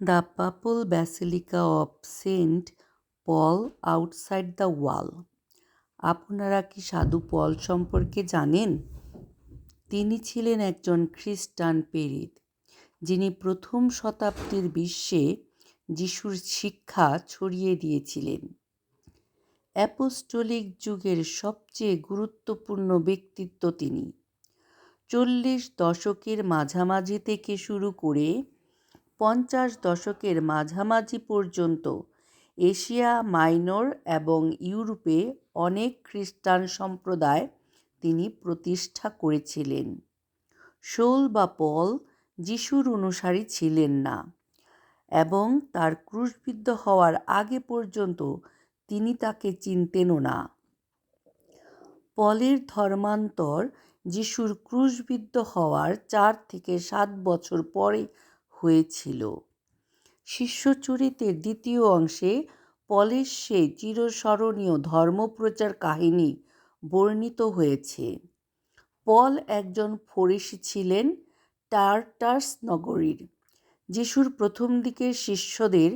The papal basilica of saint Paul outside the wall আপনারা কি সাধু পল সম্পর্কে জানেন? তিনি ছিলেন একজন খ্রিস্টান পেরিত যিনি প্রথম শতাব্দীর বিশ্বে যিশুর শিক্ষা ছড়িয়ে দিয়েছিলেন। অ্যাপোস্টলিক যুগের সবচেয়ে গুরুত্বপূর্ণ ব্যক্তিত্ব তিনি। চল্লিশ দশকের মাঝামাঝি থেকে শুরু করে পঞ্চাশ দশকের মাঝামাঝি পর্যন্ত, এশিয়া, মাইনর এবং ইউরোপে অনেক খ্রিস্টান সম্প্রদায় তিনি প্রতিষ্ঠা করেছিলেন। শোল বা পল যিশুর অনুসারী ছিলেন না এবং তার ক্রুশবিদ্ধ হওয়ার আগে পর্যন্ত তিনি তাকে চিনতেনও না। পলের ধর্মান্তর যিশুর ক্রুশবিদ্ধ হওয়ার চার থেকে সাত বছর পরে হয়েছিল। শিষ্যচরিতের দ্বিতীয় অংশে পলের সেই চিরস্মরণীয় ধর্মপ্রচার কাহিনী বর্ণিত হয়েছে। পল একজন ফরিসি ছিলেন টার্টার্স নগরীর যিশুর প্রথম দিকের শিষ্যদের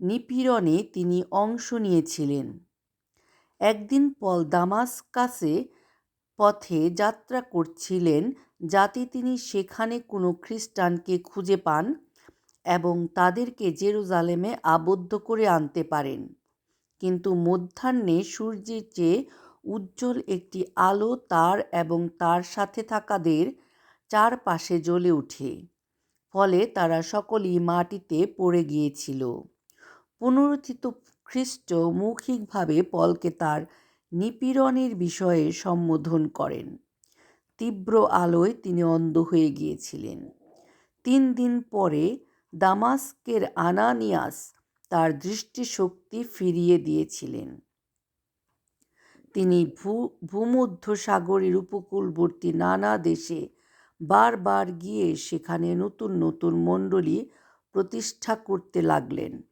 নিপীড়নে তিনি অংশ নিয়েছিলেন। একদিন পল দামাসকাসে পথে যাত্রা করছিলেন, যাতে তিনি সেখানে কোনো খ্রিস্টানকে খুঁজে পান। এবং তাদেরকে জেরুজালেমে আবদ্ধ করে আনতে পারেন। কিন্তু মধ্যাহ্নে সূর্যের চেয়ে উজ্জ্বল একটি আলো তার এবং তার সাথে থাকাদের চারপাশে জ্বলে ওঠে। ফলে তারা সকলেই মাটিতে পড়ে গিয়েছিল। পুনরুত্থিত খ্রিস্ট মৌখিকভাবে পলকে তার নিপীড়নের বিষয়ে সম্বোধন করেন। তীব্র আলোয় তিনি অন্ধ হয়ে গিয়েছিলেন। তিন দিন পরে দামাস্কের আনানিয়াস তার দৃষ্টিশক্তি ফিরিয়ে দিয়েছিলেন। তিনি ভূ ভূমধ্য সাগরের উপকূলবর্তী নানা দেশে বারবার গিয়ে সেখানে নতুন নতুন মণ্ডলী প্রতিষ্ঠা করতে লাগলেন।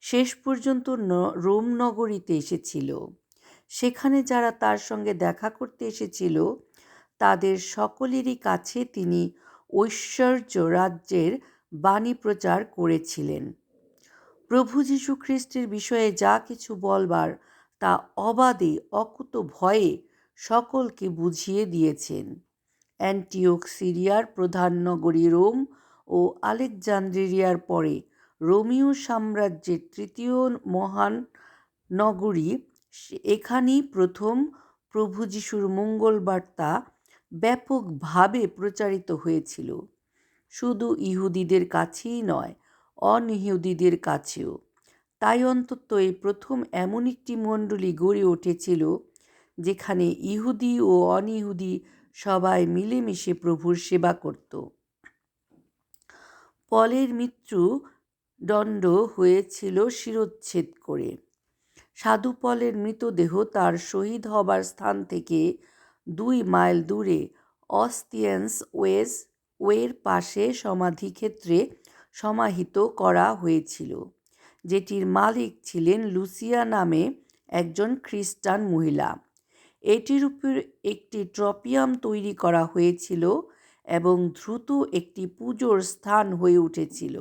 শেষ পর্যন্ত রোম নগরীতে এসেছিল। সেখানে যারা তার সঙ্গে দেখা করতে এসেছিল, তাদের সকলেরই কাছে তিনি ঐশ্বর্য রাজ্যের বাণী প্রচার করেছিলেন। প্রভু যীশু খ্রিস্টের বিষয়ে যা কিছু বলবার, তা অবাধে, অকুত ভয়ে সকলকে বুঝিয়ে দিয়েছেন। অ্যান্টিওক সিরিয়ার প্রধান নগরী রোম ও আলেকজান্দ্রিয়ার পরে রোমীয় সাম্রাজ্যের তৃতীয় মহান নগরী, এখানেই প্রথম প্রভু যিশুর মঙ্গল বার্তা ব্যাপকভাবে প্রচারিত হয়েছিল। শুধু ইহুদিদের কাছেই নয় অনইহুদিদের কাছেও। তাই অন্তত এই প্রথম এমন একটি মণ্ডলী গড়ে উঠেছিল যেখানে ইহুদি ও অনইহুদি সবাই মিলেমিশে প্রভুর সেবা করত। পলের মৃত্যু দণ্ড হয়েছিল শিরোচ্ছেদ করে। সাধু পলের মৃতদেহ তার শহীদ হবার স্থান থেকে দুই মাইল দূরে অস্তিয়ান্স ওয়েস ওয়ের পাশে সমাধিক্ষেত্রে সমাহিত করা হয়েছিল, যেটির মালিক ছিলেন লুসিয়া নামে একজন খ্রিস্টান মহিলা। এটির উপর একটি ট্রপিয়াম তৈরি করা হয়েছিল এবং দ্রুত একটি পুজোর স্থান হয়ে উঠেছিল।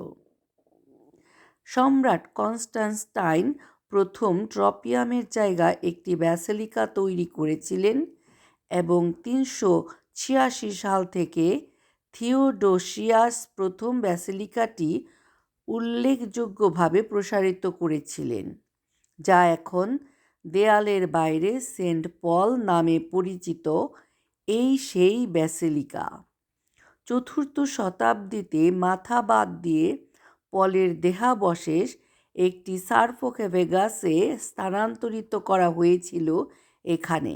সম্রাট কনস্টান্টাইন প্রথম ট্রপিয়ামের জায়গায় একটি ব্যাসেলিকা তৈরি করেছিলেন এবং তিনশো ছিয়াশি সাল থেকে থিওডোসিয়াস প্রথম ব্যাসিলিকাটি উল্লেখযোগ্যভাবে প্রসারিত করেছিলেন, যা এখন দেয়ালের বাইরে সেন্ট পল নামে পরিচিত এই সেই ব্যাসিলিকা। চতুর্থ শতাব্দীতে মাথা বাদ দিয়ে পলের দেহাবশেষ একটি সার্ফোকেভেগাসে স্থানান্তরিত করা হয়েছিল এখানে।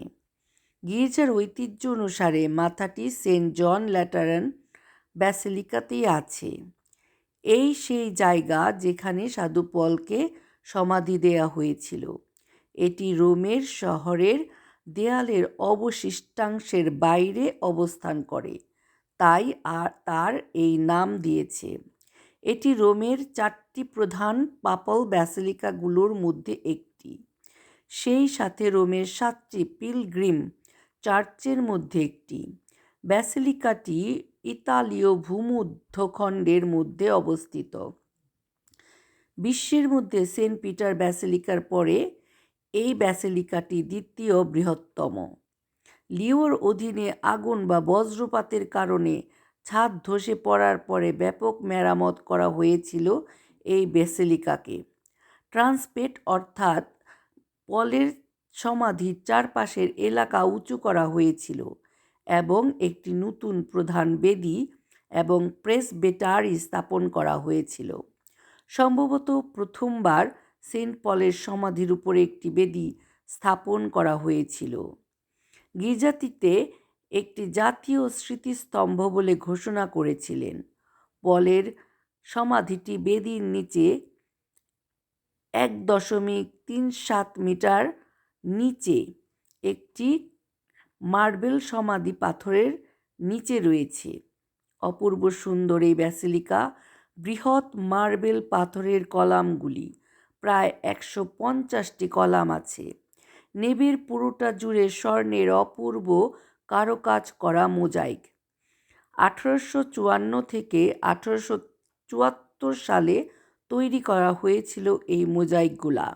গির্জার ঐতিহ্য অনুসারে মাথাটি সেন্ট জন ল্যাটারান ব্যাসিলিকাতেই আছে। এই সেই জায়গা যেখানে সাধু পলকে সমাধি দেয়া হয়েছিল। এটি রোমের শহরের দেয়ালের অবশিষ্টাংশের বাইরে অবস্থান করে, তাই আর তার এই নাম দিয়েছে। এটি রোমের চারটি প্রধান পাপল ব্যাসিলিকাগুলোর মধ্যে একটি। সেই সাথে রোমের সাতটি পিলগ্রিম চার্চের মধ্যে একটি। ব্যাসিলিকাটি ইতালীয় ভূমধ্যখণ্ডের মধ্যে অবস্থিত। বিশ্বের মধ্যে সেন্ট পিটার ব্যাসেলিকার পরে এই ব্যাসেলিকাটি দ্বিতীয় বৃহত্তম। লিওর অধীনে আগুন বা বজ্রপাতের কারণে ছাদ ধসে পড়ার পরে ব্যাপক মেরামত করা হয়েছিল এই ব্যাসেলিকাকে। ট্রান্সপেট অর্থাৎ পলের সমাধির চারপাশের এলাকা উঁচু করা হয়েছিল। এবং একটি নতুন প্রধান বেদি এবং প্রেসবেটারি স্থাপন করা হয়েছিল। সম্ভবত প্রথমবার সেন্ট পলের সমাধির উপরে একটি বেদি স্থাপন করা হয়েছিল। গির্জাটিতে একটি জাতীয় স্মৃতিস্তম্ভ বলে ঘোষণা করেছিলেন। পলের সমাধিটি বেদির নিচে এক দশমিক তিন সাত মিটার নিচে একটি মার্বেল সমাধি পাথরের নিচে রয়েছে। অপূর্ব সুন্দর এই ব্যাসিলিকা বৃহৎ মার্বেল পাথরের কলামগুলি, প্রায় একশো পঞ্চাশটি কলাম আছে। নেবের পুরোটা জুড়ে স্বর্ণের অপূর্ব কারুকাজ করা মোজাইক। আঠারোশো চুয়ান্ন থেকে আঠারোশো চুয়াত্তর সালে তৈরি করা হয়েছিল এই মোজাইকগুলা।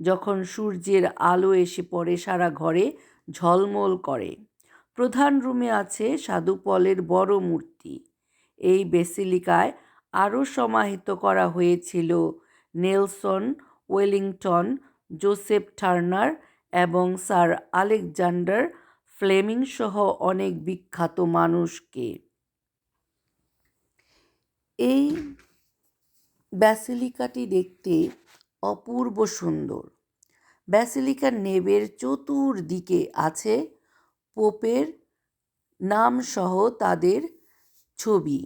যখন সূর্যের আলো এসে পড়ে সারা ঘরে ঝলমল করে। প্রধান রুমে আছে সাধু পলের বড় মূর্তি। এই বেসিলিকায় আরও সমাহিত করা হয়েছিল নেলসন, ওয়েলিংটন, জোসেফ টার্নার এবং স্যার আলেকজান্ডার ফ্লেমিং সহ অনেক বিখ্যাত মানুষকে। এই ব্যাসিলিকাটি দেখতে অপূর্ব সুন্দর। ব্যাসিলিকার নেবের চতুর্দিকে আছে পোপের নামসহ তাদের ছবি।